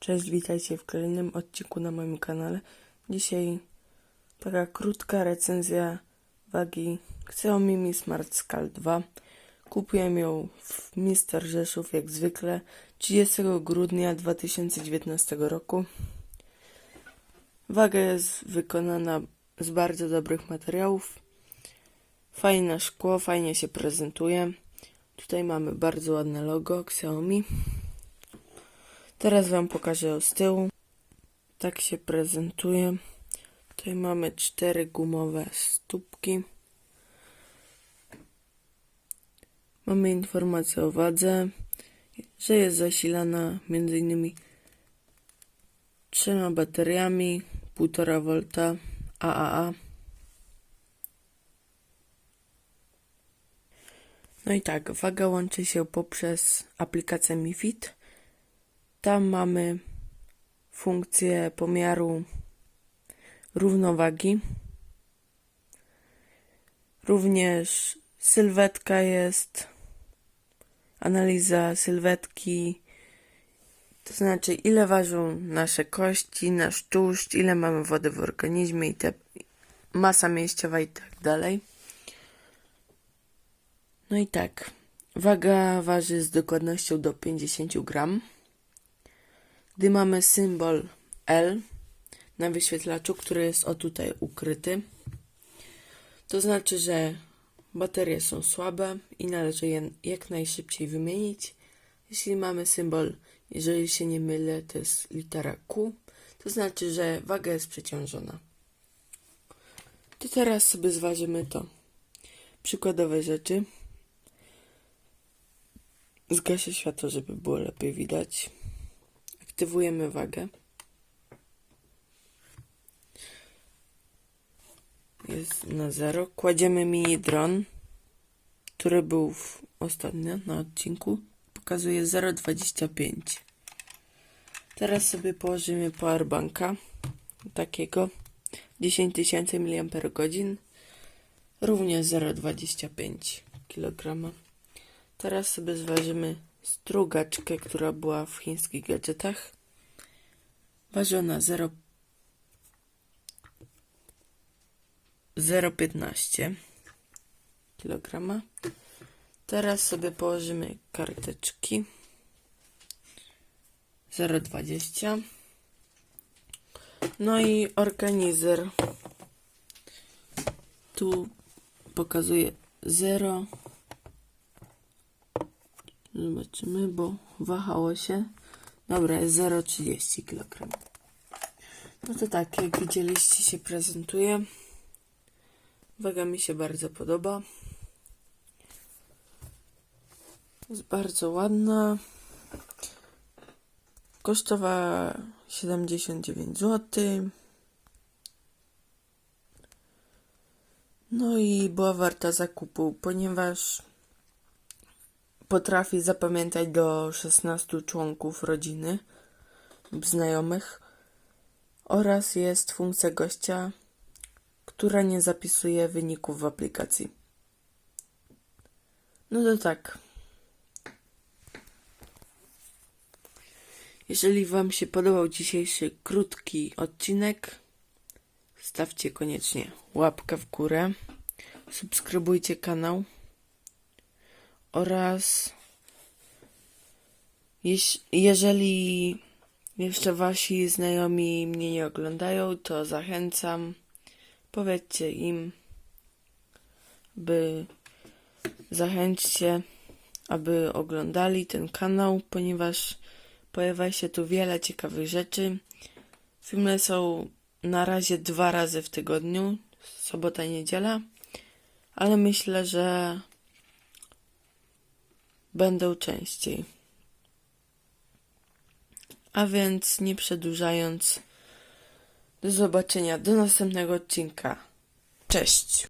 Cześć, witajcie w kolejnym odcinku na moim kanale. Dzisiaj taka krótka recenzja wagi Xiaomi Mi Smart Scale 2. Kupiłem ją w Mister Rzeszów jak zwykle 30 grudnia 2019 roku. Waga jest wykonana z bardzo dobrych materiałów. Fajne szkło, fajnie się prezentuje. Tutaj mamy bardzo ładne logo Xiaomi. Teraz Wam pokażę z tyłu. Tak się prezentuje. Tutaj mamy cztery gumowe stópki. Mamy informację o wadze, że jest zasilana m.in. trzema bateriami 1,5 V AAA. No i tak, waga łączy się poprzez aplikację Mi Fit. Tam mamy funkcję pomiaru równowagi. Również sylwetka jest, analiza sylwetki, to znaczy ile ważą nasze kości, nasz tłuszcz, ile mamy wody w organizmie i te masa mięśniowa i tak dalej. No i tak, waga waży z dokładnością do 50 gram. Gdy mamy symbol L na wyświetlaczu, który jest o tutaj ukryty, to znaczy, że baterie są słabe i należy je jak najszybciej wymienić. Jeśli mamy symbol, jeżeli się nie mylę, to jest litera Q, to znaczy, że waga jest przeciążona. To teraz sobie zważymy to. Przykładowe rzeczy. Zgaszę światło, żeby było lepiej widać. Aktywujemy wagę. Jest na zero. Kładziemy mini dron, który był w, ostatnio na odcinku. Pokazuje 0,25. Teraz sobie położymy powerbanka takiego 10 tysięcy mAh również 0,25 kg. Teraz sobie zważymy strugaczkę, która była w chińskich gadżetach. Waży ona 0 0,15 kg. Teraz sobie położymy karteczki 0,20 no i organizer tu pokazuje 0 Zobaczymy, bo wahało się. Dobra, jest 0,30 kg. No to tak, jak widzieliście, się prezentuje. Waga mi się bardzo podoba. Jest bardzo ładna. Kosztowała 79 zł. No i była warta zakupu, ponieważ potrafi zapamiętać do 16 członków rodziny znajomych oraz jest funkcja gościa, która nie zapisuje wyników w aplikacji. No to tak. Jeżeli Wam się podobał dzisiejszy krótki odcinek, stawcie koniecznie łapkę w górę, subskrybujcie kanał oraz jeżeli jeszcze wasi znajomi mnie nie oglądają, to zachęcam, powiedzcie im, by zachęćcie, aby oglądali ten kanał, ponieważ pojawia się tu wiele ciekawych rzeczy. Filmy są na razie dwa razy w tygodniu, sobota i niedziela, ale myślę, że będą częściej. A więc nie przedłużając, do zobaczenia do następnego odcinka. Cześć!